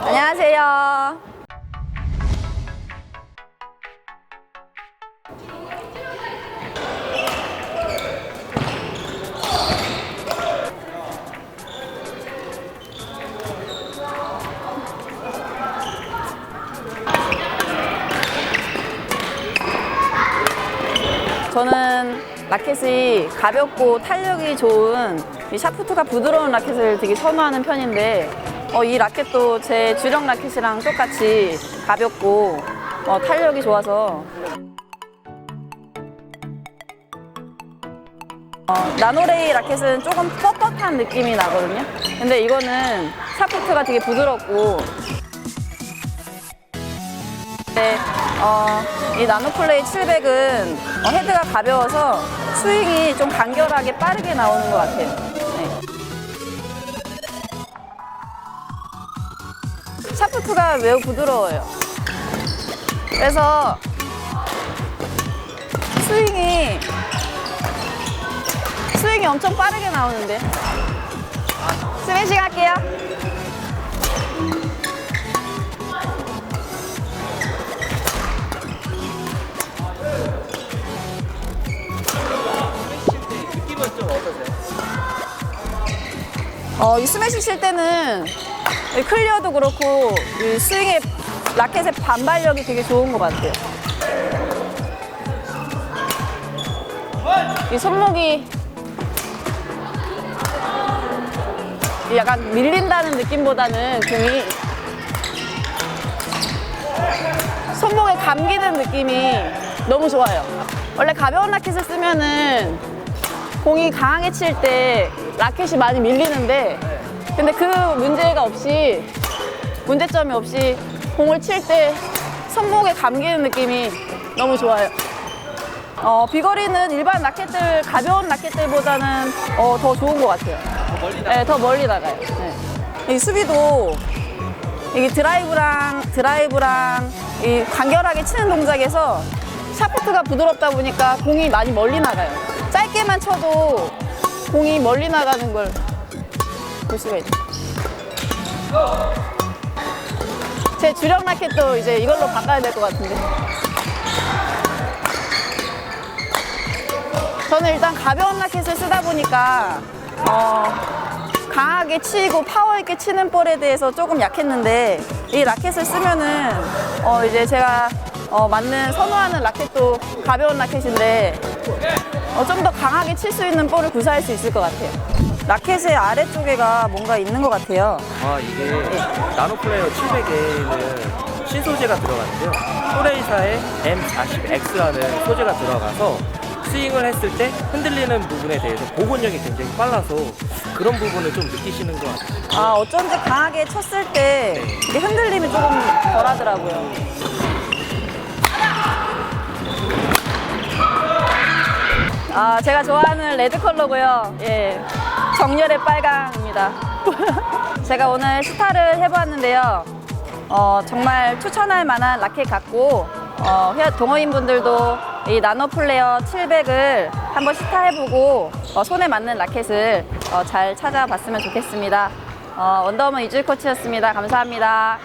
안녕하세요. 저는 라켓이 가볍고 탄력이 좋은 이 샤프트가 부드러운 라켓을 되게 선호하는 편인데 어, 이 라켓도 제 주력 라켓이랑 똑같이 가볍고 어, 탄력이 좋아서 어, 나노레이 라켓은 조금 뻣뻣한 느낌이 나거든요. 근데 이거는 샤프트가 되게 부드럽고 네, 어, 이 나노플레이 700은 어, 헤드가 가벼워서 스윙이 좀 간결하게 빠르게 나오는 것 같아요. 샤프트가 매우 부드러워요. 그래서 스윙이 스윙이 엄청 빠르게 나오는데 스매싱 할게요. 어, 이 스매싱 칠 때는 이 클리어도 그렇고 이 스윙의 라켓의 반발력이 되게 좋은 것 같아요. 이 손목이 약간 밀린다는 느낌보다는 공이 손목에 감기는 느낌이 너무 좋아요. 원래 가벼운 라켓을 쓰면은 공이 강하게 칠 때 라켓이 많이 밀리는데 근데 그 문제가 없이 문제점이 없이 공을 칠 때 손목에 감기는 느낌이 너무 좋아요. 어, 비거리는 일반 라켓들 가벼운 라켓들보다는 어, 더 좋은 것 같아요. 멀리 나 네, 더 멀리 나가요. 네. 이 수비도 이게 드라이브랑 드라이브랑 이 간결하게 치는 동작에서 샤프트가 부드럽다 보니까 공이 많이 멀리 나가요. 짧게만 쳐도 공이 멀리 나가는 걸 있죠. 제 주력 라켓도 이제 이걸로 바꿔야 될 것 같은데. 저는 일단 가벼운 라켓을 쓰다 보니까 어, 강하게 치고 파워 있게 치는 볼에 대해서 조금 약했는데 이 라켓을 쓰면은 어, 이제 제가 어, 맞는 선호하는 라켓도 가벼운 라켓인데 어, 좀 더 강하게 칠 수 있는 볼을 구사할 수 있을 것 같아요. 라켓의 아래쪽에가 뭔가 있는 것 같아요. 아 이게 나노 플레이어 700에는 신소재가 들어가는데요. 소레이사의 M40X라는 소재가 들어가서 스윙을 했을 때 흔들리는 부분에 대해서 복원력이 굉장히 빨라서 그런 부분을 좀 느끼시는 것 같아요. 아, 어쩐지 강하게 쳤을 때 이게 흔들림이 조금 덜 하더라고요. 아, 제가 좋아하는 레드 컬러고요. 예. 정열의 빨강입니다. 제가 오늘 스타를 해보았는데요. 어, 정말 추천할 만한 라켓 같고, 어, 회- 동호인분들도 이 나노 플레어 700을 한번 시타해보고, 어, 손에 맞는 라켓을 어, 잘 찾아봤으면 좋겠습니다. 어, 원더우먼 이주일 코치였습니다. 감사합니다.